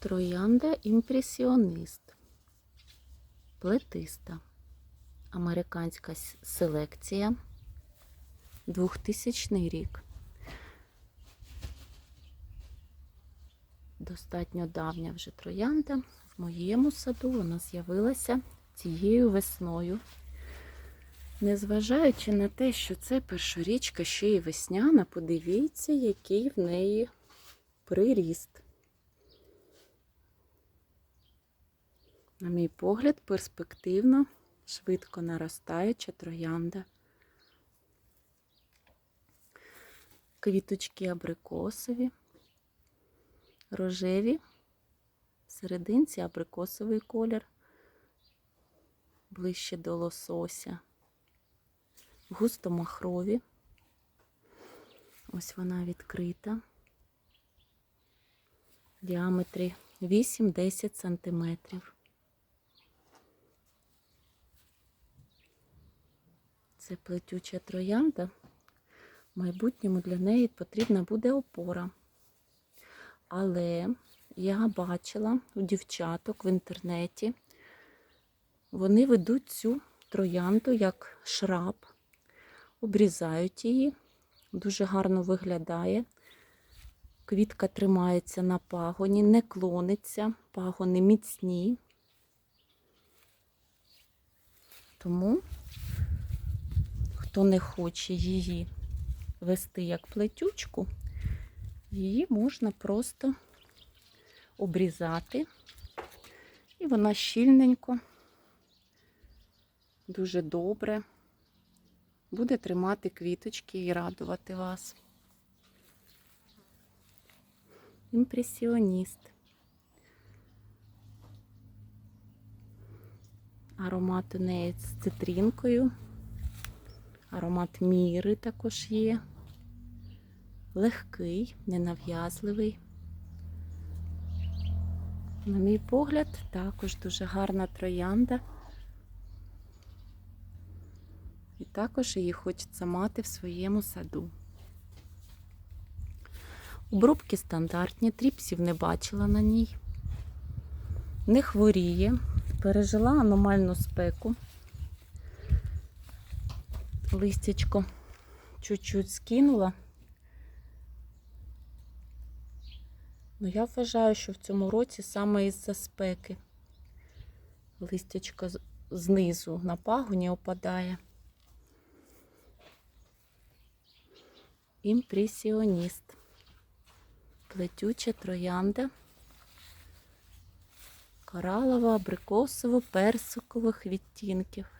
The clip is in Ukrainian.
Троянда імпресіонист. Плетиста. Американська селекція. 2000 рік. Достатньо давня вже троянда. В моєму саду вона з'явилася цією весною. Незважаючи на те, що це першорічка ще й весняна, подивіться, який в неї приріст. На мій погляд, перспективно, швидко наростаюча троянда. Квіточки абрикосові, рожеві, в серединці абрикосовий колір, ближче до лосося, густо-махрові. Ось вона відкрита. Діаметрі 8-10 сантиметрів. Це плетюча троянда. В майбутньому для неї потрібна буде опора. Але я бачила у дівчаток в інтернеті, вони ведуть цю троянду як шраб, обрізають її, дуже гарно виглядає. Квітка тримається на пагоні, не клониться, пагони міцні. Тому, хто не хоче її вести як плетючку, її можна просто обрізати, і вона щільненько, дуже добре буде тримати квіточки і радувати вас. Імпресіоніст. Аромат у неї з цитринкою. Аромат міри також є. Легкий, ненав'язливий. На мій погляд, також дуже гарна троянда. І також її хочеться мати в своєму саду. Обробки стандартні, тріпсів не бачила на ній. Не хворіє, пережила аномальну спеку. Листячко чуть-чуть скинула. Ну, я вважаю, що в цьому році саме із-за спеки листячко знизу на пагоні опадає. Імпресіоніст. Плетюча троянда. Коралово, абрикосово, персикових відтінків.